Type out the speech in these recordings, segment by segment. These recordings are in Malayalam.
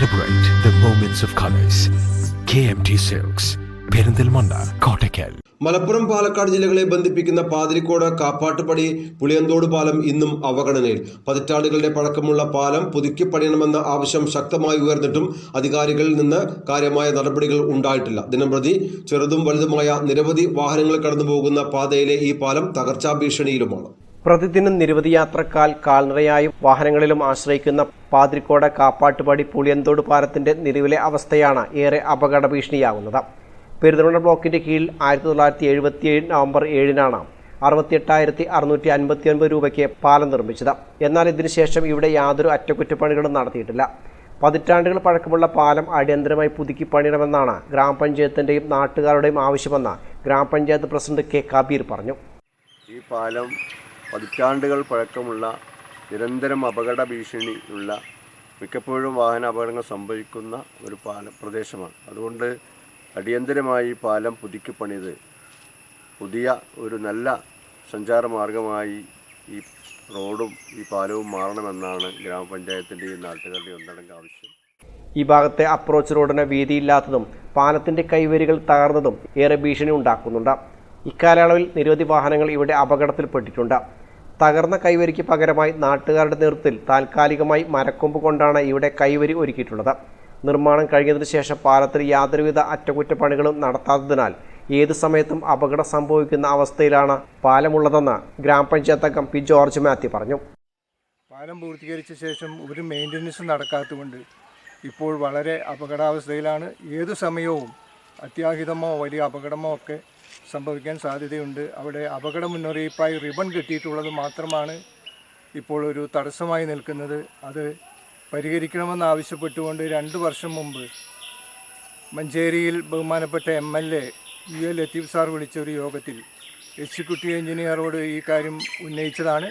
Celebrate the moments of colors. KMT Silks, Perinthalmanna Kottakkal Malappuram Palakkad ജില്ലകളെ ബന്ധിപ്പിക്കുന്ന പാതിരിക്കോട് കാപ്പാട്ടുപടി പുളിയന്തോട് പാലം ഇന്നും അവഗണനയിൽ. പതിറ്റാണ്ടുകളുടെ പഴക്കമുള്ള പാലം പുതുക്കി പണിയണമെന്ന ആവശ്യം ശക്തമായി ഉയർന്നിട്ടും അധികാരികളിൽ നിന്ന് കാര്യമായ നടപടികൾ ഉണ്ടായിട്ടില്ല. ദിനംപ്രതി ചെറുതും വലുതുമായ നിരവധി വാഹനങ്ങൾ കടന്നു പോകുന്ന പാതയിലെ ഈ പാലം തകർച്ചാ ഭീഷണിയിലുമാണ്. പ്രതിദിനം നിരവധി യാത്രക്കാൽ കാൽനടയായും വാഹനങ്ങളിലും ആശ്രയിക്കുന്ന പാതിരിക്കോട് കാപ്പാട്ടുപാടി പുളിയന്തോട് പാലത്തിന്റെ നിലവിലെ അവസ്ഥയാണ് ഏറെ അപകട ഭീഷണിയാകുന്നത് പെരുന്തൽമണ്ണ ബ്ലോക്കിന്റെ കീഴിൽ ആയിരത്തി തൊള്ളായിരത്തി എഴുപത്തി ഏഴ് നവംബർ ഏഴിനാണ് അറുപത്തിയെട്ടായിരത്തി അറുന്നൂറ്റി അൻപത്തി ഒൻപത് രൂപയ്ക്ക് പാലം നിർമ്മിച്ചത്. എന്നാൽ ഇതിനുശേഷം ഇവിടെ യാതൊരു അറ്റകുറ്റപ്പണികളും നടത്തിയിട്ടില്ല. പതിറ്റാണ്ടുകൾ പഴക്കമുള്ള പാലം അടിയന്തരമായി പുതുക്കി പണിയണമെന്നാണ് ഗ്രാമപഞ്ചായത്തിന്റെയും നാട്ടുകാരുടെയും ആവശ്യമെന്ന് ഗ്രാമപഞ്ചായത്ത് പ്രസിഡന്റ് കെ കബീർ പറഞ്ഞു. ഈ പാലം പതിറ്റാണ്ടുകൾ പഴക്കമുള്ള നിരന്തരം അപകട ഭീഷണിയുള്ള മിക്കപ്പോഴും വാഹന അപകടങ്ങൾ സംഭവിക്കുന്ന ഒരു പാലം പ്രദേശമാണ്. അതുകൊണ്ട് അടിയന്തരമായി പാലം പുതുക്കി പണിത് പുതിയ ഒരു നല്ല സഞ്ചാര മാർഗമായി ഈ റോഡും ഈ പാലവും മാറണമെന്നാണ് ഗ്രാമപഞ്ചായത്തിന്റെയും നാട്ടുകാരുടെയും ഒന്നടങ്ക ആവശ്യം. ഈ ഭാഗത്തെ അപ്രോച്ച് റോഡിന് വീതിയില്ലാത്തതും പാലത്തിന്റെ കൈവരികൾ തകർന്നതും ഏറെ ഭീഷണി ഉണ്ടാക്കുന്നുണ്ട്. ഇക്കാലയളവിൽ നിരവധി വാഹനങ്ങൾ ഇവിടെ അപകടത്തിൽപ്പെട്ടിട്ടുണ്ട്. തകർന്ന കൈവരിക്ക് പകരമായി നാട്ടുകാരുടെ നേതൃത്വത്തിൽ താൽക്കാലികമായി മരക്കൊമ്പ് കൊണ്ടാണ് ഇവിടെ കൈവരി ഒരുക്കിയിട്ടുള്ളത്. നിർമ്മാണം കഴിഞ്ഞതിന് ശേഷം പാലത്തിൽ യാതൊരുവിധ അറ്റകുറ്റപ്പണികളും നടത്താത്തതിനാൽ ഏത് സമയത്തും അപകടം സംഭവിക്കുന്ന അവസ്ഥയിലാണ് പാലമുള്ളതെന്ന് ഗ്രാമപഞ്ചായത്ത് അംഗം പി ജോർജ് മാത്യു പറഞ്ഞു. പാലം പൂർത്തീകരിച്ച ശേഷം ഒരു മെയിന്റനൻസ് നടക്കാത്തതുകൊണ്ട് ഇപ്പോൾ വളരെ അപകടാവസ്ഥയിലാണ്. ഏത് സമയവും അത്യാഹിതമോ വലിയ അപകടമോ ഒക്കെ സംഭവിക്കാൻ സാധ്യതയുണ്ട്. അവിടെ അപകട മുന്നറിയിപ്പായി റിബൺ കിട്ടിയിട്ടുള്ളത് മാത്രമാണ് ഇപ്പോൾ ഒരു തടസ്സമായി നിൽക്കുന്നത്. അത് പരിഹരിക്കണമെന്ന് ആവശ്യപ്പെട്ടുകൊണ്ട് രണ്ട് വർഷം മുമ്പ് മഞ്ചേരിയിൽ ബഹുമാനപ്പെട്ട M L A U L Latheef sir വിളിച്ച ഒരു യോഗത്തിൽ എക്സിക്യൂട്ടീവ് എഞ്ചിനീയറോട് ഈ കാര്യം ഉന്നയിച്ചതാണ്.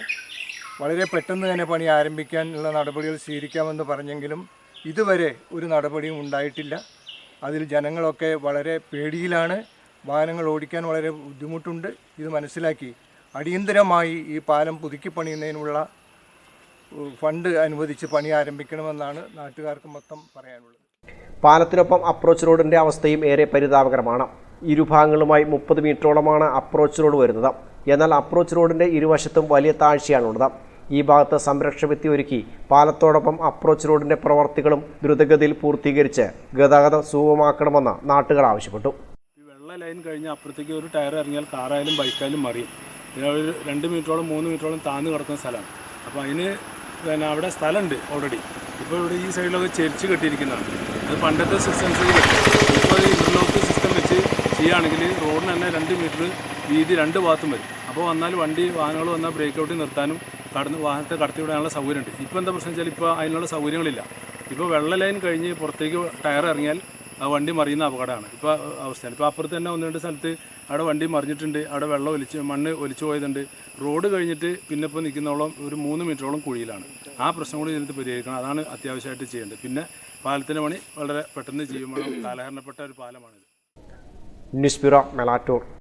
വളരെ പെട്ടെന്ന് തന്നെ പണി ആരംഭിക്കാനുള്ള നടപടികൾ സ്വീകരിക്കാമെന്ന് പറഞ്ഞെങ്കിലും ഇതുവരെ ഒരു നടപടിയും ഉണ്ടായിട്ടില്ല. അതിൽ ജനങ്ങളൊക്കെ വളരെ പേടിയിലാണ്. വാഹനങ്ങൾ ഓടിക്കാൻ വളരെ ബുദ്ധിമുട്ടുണ്ട്. ഇത് മനസ്സിലാക്കി അടിയന്തരമായി ഈ പാലം പുതുക്കി പണിയുന്നതിനുള്ള ഫണ്ട് അനുവദിച്ച് പണി ആരംഭിക്കണമെന്നാണ് നാട്ടുകാർക്ക് മൊത്തം പറയാനുള്ളത്. പാലത്തിനൊപ്പം അപ്രോച്ച് റോഡിന്റെ അവസ്ഥയും ഏറെ പരിതാപകരമാണ്. ഇരുഭാഗങ്ങളുമായി മുപ്പത് മീറ്ററോളമാണ് അപ്രോച്ച് റോഡ് വരുന്നത്. എന്നാൽ അപ്രോച്ച് റോഡിന്റെ ഇരുവശത്തും വലിയ താഴ്ചയാണുള്ളത്. ഈ ഭാഗത്ത് സംരക്ഷണ ഒരുക്കി പാലത്തോടൊപ്പം അപ്രോച്ച് റോഡിന്റെ പ്രവർത്തികളും ദ്രുതഗതിയിൽ പൂർത്തീകരിച്ച് ഗതാഗതം സുഗമമാക്കണമെന്ന് നാട്ടുകാർ ആവശ്യപ്പെട്ടു. വെള്ള ലൈൻ കഴിഞ്ഞ് അപ്പുറത്തേക്ക് ഒരു ടയർ ഇറങ്ങിയാൽ കാറായാലും ബൈക്കായാലും മറിയും. പിന്നെ ഒരു രണ്ട് മീറ്ററോളം മൂന്ന് മീറ്ററോളം താന്ന് കിടക്കുന്ന സ്ഥലമാണ് അപ്പോൾ അതിന് പിന്നെ അവിടെ സ്ഥലമുണ്ട് ഓൾറെഡി ഇപ്പോൾ ഇവിടെ ഈ സൈഡിലൊക്കെ ചെരിച്ച് കെട്ടിയിരിക്കുന്നതാണ്. അത് പണ്ടത്തെ സിസ്റ്റംസ് ഇപ്പോൾ ഇന്റർലോക്ക് സിസ്റ്റം വെച്ച് ചെയ്യുകയാണെങ്കിൽ റോഡിന് തന്നെ രണ്ട് മീറ്റർ വീതി രണ്ട് ഭാഗത്തും വരും. അപ്പോൾ വന്നാൽ വണ്ടി വാഹനങ്ങൾ വന്നാൽ ബ്രേക്ക് ഔട്ടിൽ നിർത്താനും കടന്ന് വാഹനത്തെ കടത്തി വിടാനുള്ള സൗകര്യമുണ്ട്. ഇപ്പോൾ എന്താ പ്രശ്നം വെച്ചാൽ ഇപ്പോൾ അതിനുള്ള സൗകര്യങ്ങളില്ല. ഇപ്പോൾ വെള്ള ലൈൻ കഴിഞ്ഞ് പുറത്തേക്ക് ടയർ ഇറങ്ങിയാൽ ആ വണ്ടി മറിയുന്ന അപകടമാണ്. ഇപ്പോൾ അവസ്ഥയാണ്. ഇപ്പോൾ അപ്പുറത്ത് തന്നെ ഒന്ന് രണ്ട് സ്ഥലത്ത് അവിടെ വണ്ടി മറിഞ്ഞിട്ടുണ്ട്. അവിടെ വെള്ളം ഒലിച്ച് മണ്ണ് ഒലിച്ചു പോയതുണ്ട്. റോഡ് കഴിഞ്ഞിട്ട് പിന്നെ ഇപ്പോൾ നിൽക്കുന്നോളം ഒരു മൂന്ന് മീറ്ററോളം കുഴിയിലാണ്. ആ പ്രശ്നം കൂടി ഇതിനകത്ത് പരിഹരിക്കണം. അതാണ് അത്യാവശ്യമായിട്ട് ചെയ്യേണ്ടത്. പിന്നെ പാലത്തിന്റെ പണി വളരെ പെട്ടെന്ന് ചെയ്യുമ്പോൾ കാലഹരണപ്പെട്ട ഒരു പാലമാണിത്. News bureau Melattur.